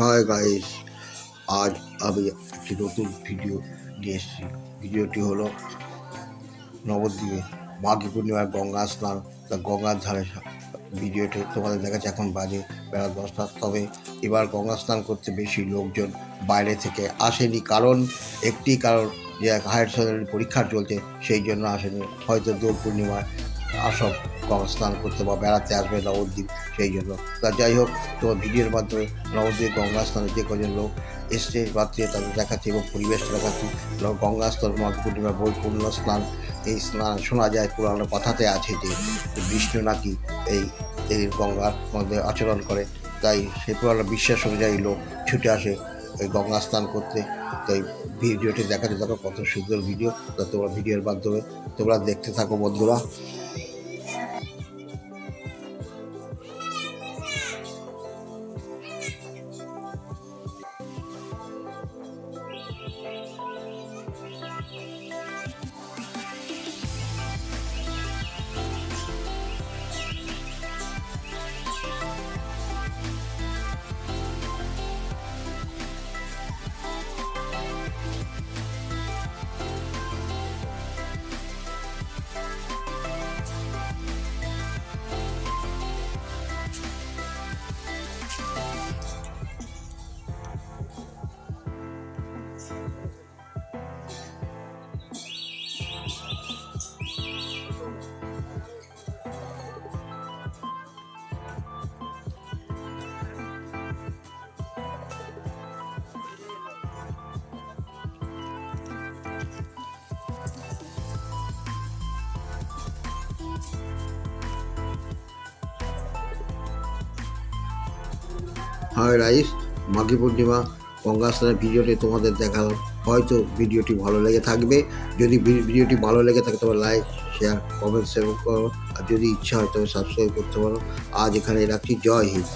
Hi guys আজ আমি একটি নতুন ভিডিও নিয়ে এসেছি। ভিডিওটি হলো নবদ্বীপে মাঘী পূর্ণিমার গঙ্গা স্নান তা গঙ্গার ধারে ভিডিওটি তোমাদের দেখাচ্ছে। এখন বাজে বেলা দশটা। তবে এবার গঙ্গা স্নান করতে বেশি লোকজন বাইরে থেকে আসেনি। কারণ, একটি কারণ যে হায়ার সেকেন্ডারি পরীক্ষা চলছে, সেই জন্য আসেনি। হয়তো দোল পূর্ণিমায় আসব গঙ্গা স্নান করতে বা বেড়াতে আসবে নবদ্বীপ সেই জন্য। তা যাই হোক তোমার ভিডিওর মাধ্যমে নবদ্বীপ গঙ্গা স্নানে যে কজন লোক এসছে, রাত্রে তাদের দেখাচ্ছি এবং পরিবেশ দেখাচ্ছি। গঙ্গা স্নান মাঘ পূর্ণিমা বই পূর্ণ স্নান, এই স্নান শোনা যায় পুরানো কথাতে আছে যে, বিষ্ণু নাকি এই এই গঙ্গার মধ্যে আচরণ করে। তাই সেই পুরানো বিশ্বাস অনুযায়ী লোক ছুটে আসে ওই গঙ্গা স্নান করতে। তাই ভিডিওটি দেখাতে দেখো কত সুন্দর ভিডিও। তা তোমরা ভিডিওর মাধ্যমে তোমরা দেখতে থাকো বন্ধুরা। হাই রাইস, মাঘী পূর্ণিমা, গঙ্গা স্নানের ভিডিওটি তোমাদের দেখালাম। হয়তো ভিডিওটি ভালো লেগে থাকবে। যদি ভিডিওটি ভালো লেগে থাকে তবে লাইক, শেয়ার, কমেন্ট শেয়ার করো। আর যদি ইচ্ছা হয় তবে সাবস্ক্রাইব করতে পারো। আজ এখানে রাখছি। জয় হিন্দ।